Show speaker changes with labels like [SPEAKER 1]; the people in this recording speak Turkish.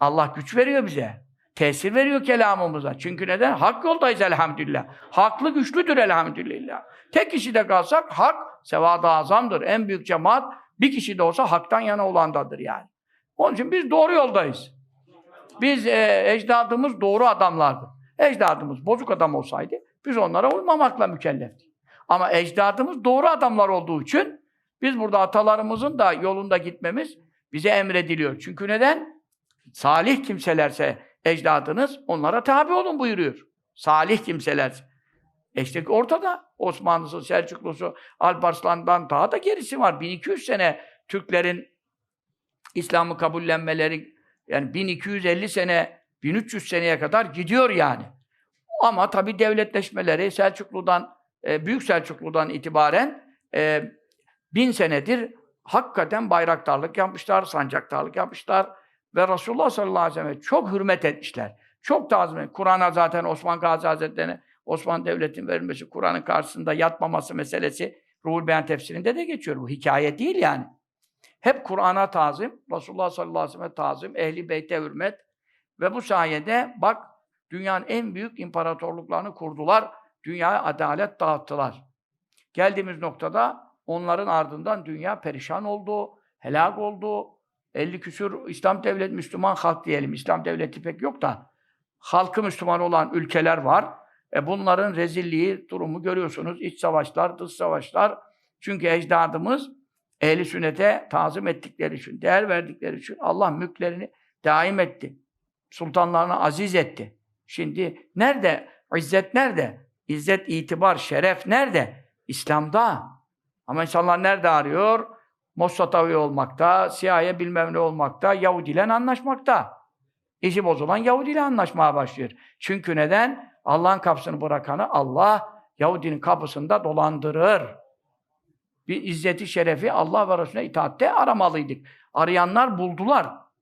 [SPEAKER 1] Allah güç veriyor bize. Tesir veriyor kelamımıza. Çünkü neden? Hak yoldayız elhamdülillah. Haklı güçlüdür elhamdülillah. Tek kişi de kalsak hak sevada azamdır. En büyük cemaat bir kişi de olsa haktan yana olandadır yani. Onun için biz doğru yoldayız. Biz e, ecdadımız doğru adamlardı. Ecdadımız bozuk adam olsaydı biz onlara uymamakla mükelleftik. Ama ecdadımız doğru adamlar olduğu için biz burada atalarımızın da yolunda gitmemiz bize emrediliyor. Çünkü neden? Salih kimselerse ecdadınız onlara tabi olun buyuruyor. Salih kimselerse. E işte ortada Osmanlısı, Selçuklusu, Alparslan'dan daha da gerisi var. 1200 sene Türklerin İslam'ı kabullenmeleri yani 1250 sene, 1300 seneye kadar gidiyor yani. Ama tabi devletleşmeleri Selçuklu'dan, e, Büyük Selçuklu'dan itibaren e, bin senedir hakikaten bayraktarlık yapmışlar, sancaktarlık yapmışlar ve Resulullah sallallahu aleyhi ve sellem'e çok hürmet etmişler. Çok etmişler. Kur'an'a zaten Osman Gazi Hazretleri'ne Osmanlı Devleti'nin verilmesi, Kur'an'ın karşısında yatmaması meselesi Ruhul Beyan tefsirinde de geçiyor. Bu hikaye değil yani. Hep Kur'an'a tazim, Resulullah sallallahu aleyhi ve sellem'e tazim, Ehli Beyt'e hürmet ve bu sayede bak dünyanın en büyük imparatorluklarını kurdular. Dünyaya adalet dağıttılar. Geldiğimiz noktada onların ardından dünya perişan oldu, helak oldu. 50 küsur İslam devleti, Müslüman halk diyelim. İslam devleti pek yok da halkı Müslüman olan ülkeler var. E bunların rezilliği, durumu görüyorsunuz. İç savaşlar, dış savaşlar. Çünkü ecdadımız ehli sünnete tazim ettikleri için, değer verdikleri için Allah mülklerini daim etti. Sultanlarını aziz etti. Şimdi nerede? İzzet nerede? İzzet, itibar, şeref nerede? İslam'da. Ama insanlar nerede arıyor? Mossad'a üye olmakta, CIA bilmem ne olmakta, Yahudiyle anlaşmakta. İşi bozulan Yahudiyle anlaşmaya başlıyor. Çünkü neden? Allah'ın kapısını bırakanı Allah Yahudinin kapısında dolandırır. Bir izzeti şerefi Allah ve Resulüne itaatte aramalıydık. Arayanlar buldular.